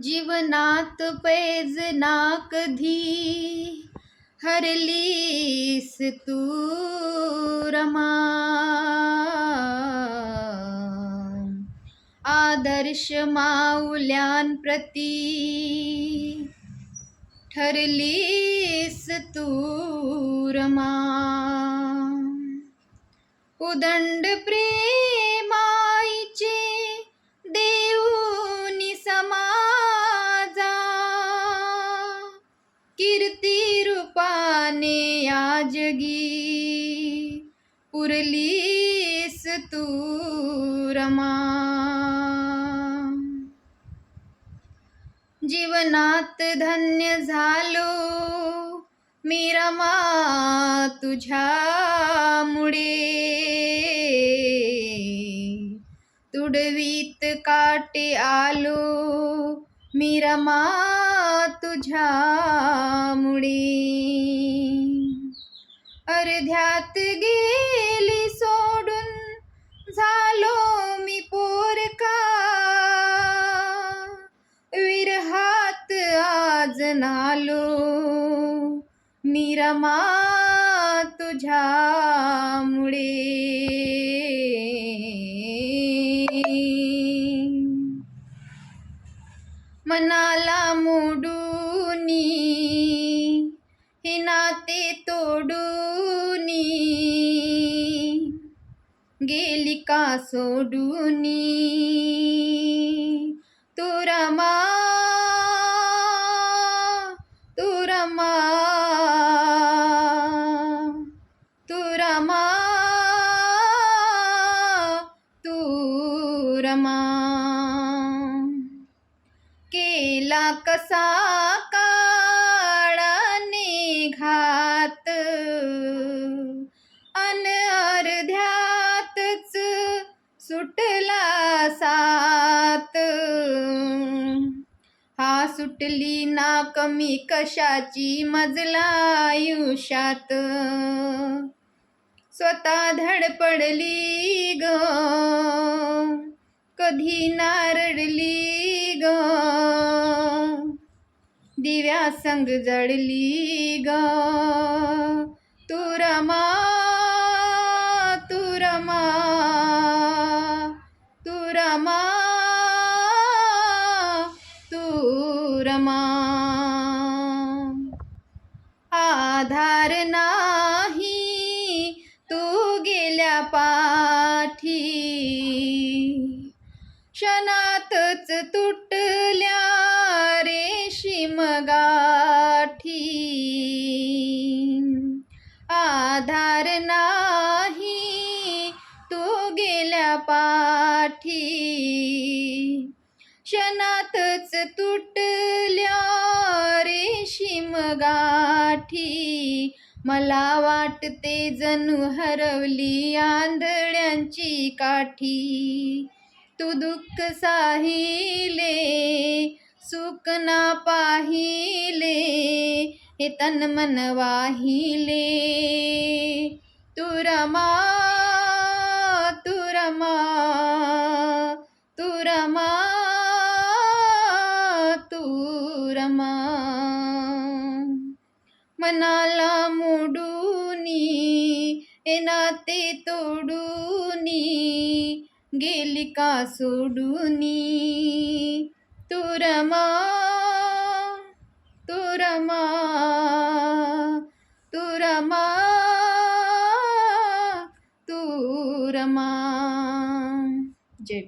जीवनात पैज ना कधी हरलीस तू रमा. आदर्श माऊल्यांप्रती ठरलीस तू रमा. उदंड प्रेम रूपाने आजगी पुरलीस तू रमा। जीवनात धन्य झालो मी रमा तुझ्यामुळे तुडवीत काटे आलो मी रमा तुझ्यामुळे अर्ध्यात गेली सोडून झालो मी पोरका. विरहात आज नालो. निरमा तुझ्यामुळे. मनाला मोडूनी नाते तोडूनी. गेली का सोडूनी? तुरमा तुरमा तुरमा तुरमा केला कसा का सुटली ना कमी कशाची मजला आयुष्यात. स्वतः धडपडली ग. कधी नारडली ग. दिव्या संग जडली ग. तुरमा तुरमा रमा आधार नाही तू गेल्या पाठी. क्षणातच तुटल्या रेशीम गाठी आधार नाही तू गेल्या पाठी. क्षणातच तुटल्या रेशीम गाठी. मला वाटते जणू हरवली आंधळ्यांची काठी. तू दुःख साहिले सुख ना पाहिले हे तन मन वाहिले. तू रमा तू रमा तू रमा मनाला मोडूनी ए नाते तोडूनी गेली का सोडूनी? तुरमा तुरमा तुरमा तुरमा जय